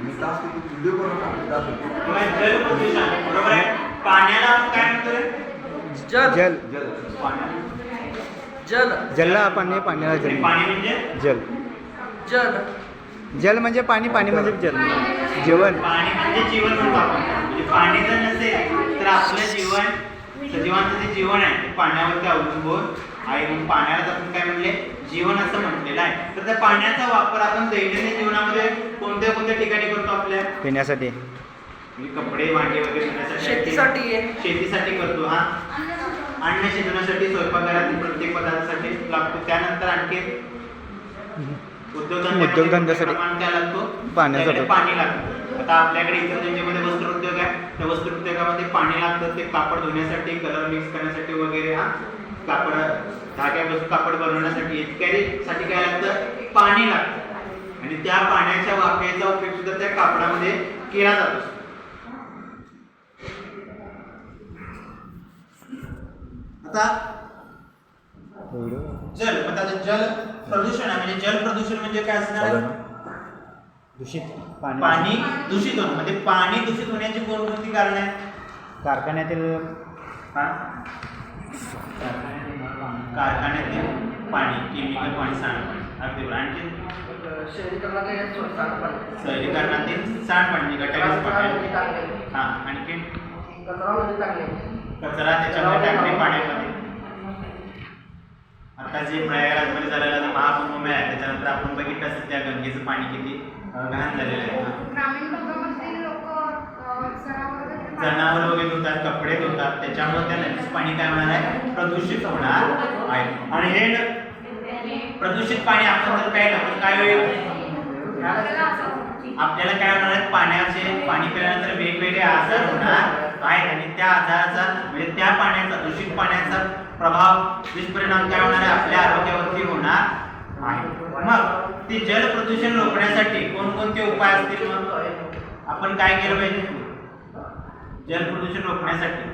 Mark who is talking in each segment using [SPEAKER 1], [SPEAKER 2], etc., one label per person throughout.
[SPEAKER 1] आम्ही तास व्हिडिओ करून आम्ही तास होतो
[SPEAKER 2] किंवा जल प्रदूषण बरोबर आहे? पाण्याला आपण काय
[SPEAKER 3] जल.
[SPEAKER 4] जल.
[SPEAKER 1] जल.
[SPEAKER 2] पाणी
[SPEAKER 3] जल.
[SPEAKER 4] जलला पाणी पाण्याला जल.
[SPEAKER 2] पाणी म्हणजे?
[SPEAKER 4] जल.
[SPEAKER 3] जल.
[SPEAKER 4] जल म्हणजे पाणी पाणी म्हणजे जल. जेवण.
[SPEAKER 2] पाणी म्हणजे जीवन म्हणतो आपण. म्हणजे पाणी जर नसेल तर आपलं जीवन सजीवांचं जे जीवन आहे ते पाण्यावरती अवलंबून आहे. म्हणून पाण्याला आपण काय म्हणले? जीवन असं म्हटलेलं आहे. तर त्या पाण्याचा वापर आपण दैनंदिन जीवनामध्ये कोणत्या कोणत्या ठिकाणी करतो आपल्या?
[SPEAKER 4] पिण्यासाठी.
[SPEAKER 2] म्हणजे कपडे भांडे वगैरे धुण्यासाठी
[SPEAKER 3] शेतीसाठी.
[SPEAKER 2] शेतीसाठी करतो हा? अन्न शिजवण्यासाठी स्वयंपाकघरातील प्रत्येक पदार्थासाठी लागतो. त्यानंतर आणखी
[SPEAKER 4] उद्योगधंद्यासाठी
[SPEAKER 2] लागतो?
[SPEAKER 4] वापर.
[SPEAKER 2] पाणी लागतं. आता आपल्याकडे इतर त्यांच्यामध्ये वस्त्रोद्योग आहे त्या वस्त्रोद्योगामध्ये पाणी लागतं ते कापड धुण्यासाठी कलर मिक्स करण्यासाठी वगैरे हा. कापड धाग्यापासून कापड बनवण्यासाठी इत्यादी साठी काय लागतं? पाणी लागतं. आणि त्या पाण्याच्या वाफेचा उपयोग सुद्धा त्या कापडामध्ये केला जातो. आता जल आता जल प्रदूषण आहे म्हणजे जल प्रदूषण म्हणजे काय असणार?
[SPEAKER 4] दूषित
[SPEAKER 2] पाणी. दूषित होणं. म्हणजे पाणी दूषित होण्याची कोणकोणती कारण आहेत?
[SPEAKER 4] कारखान्यातील
[SPEAKER 2] हा? कारखान्यातील पाणी केमिकल पाणी सांडपाणी. अगदी बरोबर. आणखी?
[SPEAKER 3] शहरीकरणाचे सांडपाणी.
[SPEAKER 2] शहरीकरणातील सांडपाणी म्हणजे गटारीचं पाणी.
[SPEAKER 3] टाकणे
[SPEAKER 2] हा आणखी?
[SPEAKER 3] कचरामध्ये टाकणे
[SPEAKER 2] कचरा त्याच्यामध्ये टाकणे पाण्यामध्ये. आता जे प्रयागराजमध्ये झालेला महाकुंभ आहे त्याच्यानंतर आपण बघितलं असेल त्या गंगेचं पाणी किती घाण झालेलं आहे.
[SPEAKER 5] ग्रामीण भागामध्ये लोक जनावर
[SPEAKER 2] वगैरे धुतात कपडे धुतात त्याच्यामुळे त्या नदीचं पाणी काय होणार आहे? प्रदूषित होणार आहे. आणि हे प्रदूषित पाणी आपण जर प्यायलं तर काय होईल? आपल्याला काय होणार आहे? पाण्याचे पाणी पिल्यानंतर वेगवेगळे आजार होणार. आहेत आणि त्या आजाराचा म्हणजे त्या पाण्याचा दूषित पाण्याचा प्रभाव दुष्परिणाम काय होणार आहे? आपल्या आरोग्यावरती होणार आहे. मग ते जल प्रदूषण रोखण्यासाठी कोणकोणते उपाय असतील मग? आपण काय केलं पाहिजे? जल प्रदूषण रोखण्यासाठी.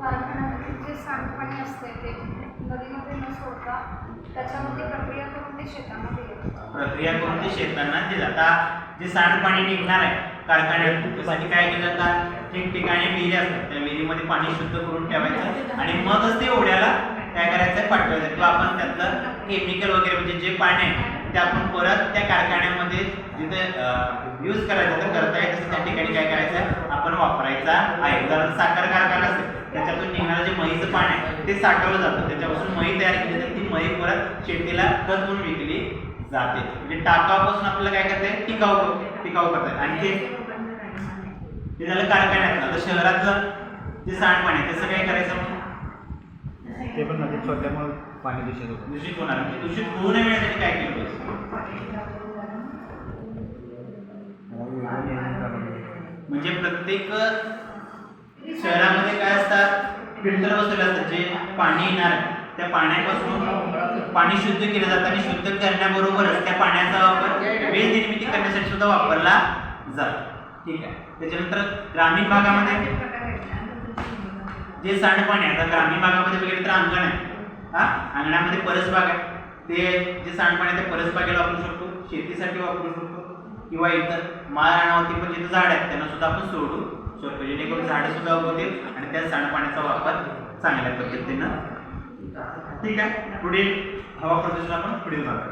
[SPEAKER 5] कारखान्यामध्ये जे सांडपाणी असते ते नदीमध्ये न सोडता त्याच्यामध्ये प्रक्रिया करून ते शेतामध्ये
[SPEAKER 2] प्रक्रिया करून ते शेतांना दिलं. आता जे सांडपाणी निघणार आहे कारखान्यात त्यासाठी म्हणजे काय केलं जातात ठिकठिकाणी विहिरी असतात. त्या विहिरीमध्ये पाणी शुद्ध करून ठेवायचं आणि मगच ते ओढ्याला काय करायचं? पाठवायचं. किंवा आपण त्यातलं केमिकल वगैरे म्हणजे जे पाणी आहे ते आपण परत त्या कारखान्यामध्ये जिथे यूज करायचं तर करता येत त्या ठिकाणी काय करायचं? आपण वापरायचा आहे. उदाहरण साखर कारखाना असेल त्याच्यातून निघणारं जे महीचं पाणी आहे ते साठवलं जातं. त्याच्यापासून मही तयार केली जाते. ती मही परत शेतीला खत म्हणून विकली. जाते. म्हणजे टाकापासून आपल्याला काय करते टिकाऊ टिकाऊ करतात आणखी ते झालं कारखान्यात आता शहरातलं जे सांडपाणी आहे त्याचं काय करायचं
[SPEAKER 4] ते पण नदीत सोडल्यामुळे पाणी दूषित होतं.
[SPEAKER 2] दूषित होणार म्हणजे दूषित होऊ नये यासाठी काय केलं पाहिजे? म्हणजे प्रत्येक शहरामध्ये काय असतात? फिल्टर बसवले असतात जे पाणी येणार त्या पाण्यापासून पाणी शुद्ध केलं जातं आणि शुद्ध करण्याबरोबरच त्या पाण्याचा वापर वेळ निर्मिती करण्यासाठी सुद्धा वापरला जातो. ठीक आहे? त्याच्यानंतर ग्रामीण भागामध्ये जे सांडपाणी आहे आता ग्रामीण भागामध्ये बघितलं तर अंगण आहे. हा? अंगणामध्ये परसबाग आहे. ते जे सांडपाणी आहे ते परसबागेला वापरू शकतो शेतीसाठी वापरू शकतो किंवा इतर माळरानावरती पण जिथे झाड आहेत त्यांना सुद्धा आपण सोडू शकतो जेणेकरून झाडं सुद्धा उगवतील आणि त्या सांडपाण्याचा वापर चांगल्या पद्धतीनं ठीक आहे. पुढील हवा प्रदूषण आपण पुढील जाणार